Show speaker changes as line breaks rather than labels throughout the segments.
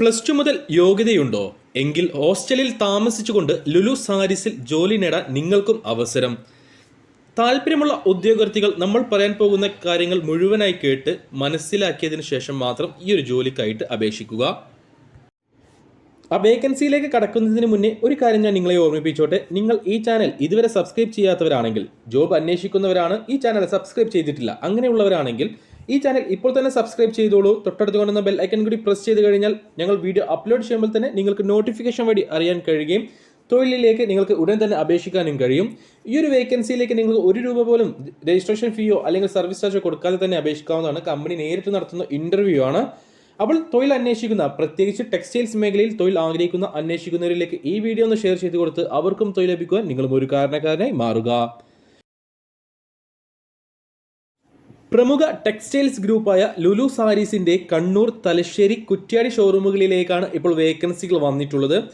Plus two മുതൽ യോഗ്യതയുണ്ടോ? എങ്കിൽ ഹോസ്റ്റലിൽ താമസിച്ചുകൊണ്ട് ലുലു സാരിസിൽ ജോലി നേടാൻ നിങ്ങൾക്കും അവസരം. താല്പര്യമുള്ള ഉദ്യോഗാർത്ഥികൾ നമ്മൾ പറയാൻ പോകുന്ന കാര്യങ്ങൾ മുഴുവനായി കേട്ട് മനസ്സിലാക്കിയതിനു ശേഷം മാത്രം ഈ ഒരു ജോലിക്കായിട്ട് അപേക്ഷിക്കുക. ആ വേക്കൻസിയിലേക്ക് കടക്കുന്നതിന് മുന്നേ ഒരു കാര്യം ഞാൻ നിങ്ങളെ ഓർമ്മിപ്പിച്ചോട്ടെ. നിങ്ങൾ ഈ ചാനൽ ഇതുവരെ സബ്സ്ക്രൈബ് ചെയ്യാത്തവരാണെങ്കിൽ ജോബ് അന്വേഷിക്കുന്നവരാണ് ഈ ചാനൽ സബ്സ്ക്രൈബ് ചെയ്തിട്ടില്ല അങ്ങനെയുള്ളവരാണെങ്കിൽ ഈ ചാനൽ ഇപ്പോൾ തന്നെ സബ്സ്ക്രൈബ് ചെയ്തോളൂ. തൊട്ടടുത്ത് കാണുന്ന ബെൽ ഐക്കൺ കൂടി പ്രസ് ചെയ്ത് കഴിഞ്ഞാൽ ഞങ്ങൾ വീഡിയോ അപ്ലോഡ് ചെയ്യുമ്പോൾ തന്നെ നിങ്ങൾക്ക് നോട്ടിഫിക്കേഷൻ വഴി അറിയാൻ കഴിയുകയും തൊഴിലിലേക്ക് നിങ്ങൾക്ക് ഉടൻ തന്നെ അപേക്ഷിക്കാനും കഴിയും. ഈ ഒരു വേക്കൻസിയിലേക്ക് നിങ്ങൾക്ക് ഒരു രൂപ പോലും രജിസ്ട്രേഷൻ ഫീയോ അല്ലെങ്കിൽ സർവീസ് ചാർജോ കൊടുക്കാതെ തന്നെ അപേക്ഷിക്കാവുന്നതാണ്. കമ്പനി നേരിട്ട് നടത്തുന്ന ഇന്റർവ്യൂ ആണ്. അപ്പോൾ തൊഴിൽ അന്വേഷിക്കുന്ന പ്രത്യേകിച്ച് ടെക്സ്റ്റൈൽസ് മേഖലയിൽ തൊഴിൽ ആഗ്രഹിക്കുന്ന അന്വേഷിക്കുന്നവരിലേക്ക് ഈ വീഡിയോ ഒന്ന് ഷെയർ ചെയ്ത് കൊടുത്ത് അവർക്കും തൊഴിൽ ലഭിക്കുവാൻ നിങ്ങളും ഒരു കാരണക്കാരനായി മാറുക. പ്രമുഖ ടെക്സ്റ്റൈൽസ് ഗ്രൂപ്പായ ലുലു സാരീസിന്റെ കണ്ണൂർ തലശ്ശേരി കുറ്റ്യാടി ഷോറൂമുകളിലേക്കാണ് ഇപ്പോൾ വേക്കൻസികൾ വന്നിട്ടുള്ളത്.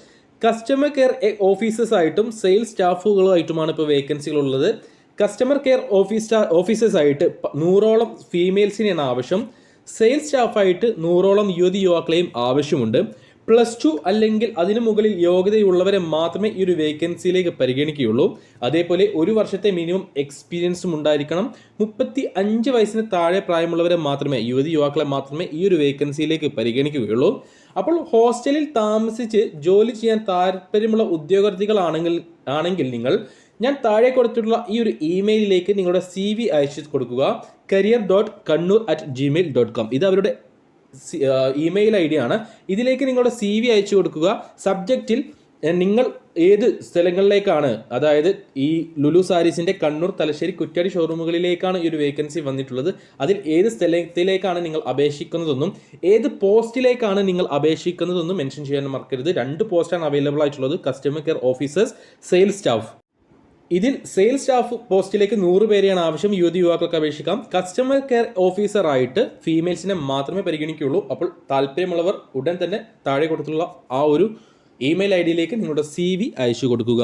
കസ്റ്റമർ കെയർ ഓഫീസേഴ്സ് ആയിട്ടും സെയിൽസ് സ്റ്റാഫുകളായിട്ടുമാണ് ഇപ്പോൾ വേക്കൻസികൾ ഉള്ളത് കസ്റ്റമർ കെയർ ഓഫീസ് ഓഫീസേഴ്സ് ആയിട്ട് പ- നൂറോളം ഫീമെയിൽസിനെയാണ് ആവശ്യം. സെയിൽസ് സ്റ്റാഫായിട്ട് നൂറോളം യുവതി യുവാക്കളെയും ആവശ്യമുണ്ട്. പ്ലസ് ടു അല്ലെങ്കിൽ അതിനു മുകളിൽ യോഗ്യതയുള്ളവരെ മാത്രമേ ഈ ഒരു വേക്കൻസിയിലേക്ക് പരിഗണിക്കുകയുള്ളൂ. അതേപോലെ ഒരു വർഷത്തെ മിനിമം എക്സ്പീരിയൻസും ഉണ്ടായിരിക്കണം. മുപ്പത്തി അഞ്ച് വയസ്സിന് താഴെ പ്രായമുള്ളവരെ മാത്രമേ യുവതി യുവാക്കളെ മാത്രമേ ഈ ഒരു വേക്കൻസിയിലേക്ക് പരിഗണിക്കുകയുള്ളൂ. അപ്പോൾ ഹോസ്റ്റലിൽ താമസിച്ച് ജോലി ചെയ്യാൻ താല്പര്യമുള്ള ഉദ്യോഗാർത്ഥികളാണെങ്കിൽ ആണെങ്കിൽ നിങ്ങൾ ഞാൻ താഴെ കൊടുത്തിട്ടുള്ള ഈ ഒരു ഇമെയിലിലേക്ക് നിങ്ങളുടെ സി വി അയച്ചു കൊടുക്കുക. Career dot Kannur at gmail dot com ഇത് അവരുടെ ഇമെയിൽ ഐ ഡി ആണ്. ഇതിലേക്ക് നിങ്ങളുടെ സി വി അയച്ചു കൊടുക്കുക. സബ്ജക്റ്റിൽ നിങ്ങൾ ഏത് സ്ഥലങ്ങളിലേക്കാണ്? അതായത് ഈ ലുലു സാരീസിന്റെ കണ്ണൂർ തലശ്ശേരി കുറ്റ്യാടി ഷോറൂമുകളിലേക്കാണ് ഈ ഒരു വേക്കൻസി വന്നിട്ടുള്ളത്. അതിൽ ഏത് സ്ഥലത്തിലേക്കാണ് നിങ്ങൾ അപേക്ഷിക്കുന്നതെന്നും ഏത് പോസ്റ്റിലേക്കാണ് നിങ്ങൾ അപേക്ഷിക്കുന്നതെന്നും മെൻഷൻ ചെയ്യാൻ മറക്കരുത്. രണ്ട് പോസ്റ്റാണ് അവൈലബിൾ ആയിട്ടുള്ളത്. Customer care officers sales staff ഇതിൽ സെയിൽസ് സ്റ്റാഫ് പോസ്റ്റിലേക്ക് നൂറ് പേരെയാണ് ആവശ്യം യുവതി യുവാക്കൾക്ക് അപേക്ഷിക്കാം. കസ്റ്റമർ കെയർ ഓഫീസറായിട്ട് ഫീമെയിൽസിനെ മാത്രമേ പരിഗണിക്കുകയുള്ളൂ. അപ്പോൾ താല്പര്യമുള്ളവർ ഉടൻ തന്നെ താഴെ കൊടുത്തുള്ള ആ ഒരു ഇമെയിൽ ഐ ഡിയിലേക്ക് നിങ്ങളുടെ സി വി അയച്ചു കൊടുക്കുക.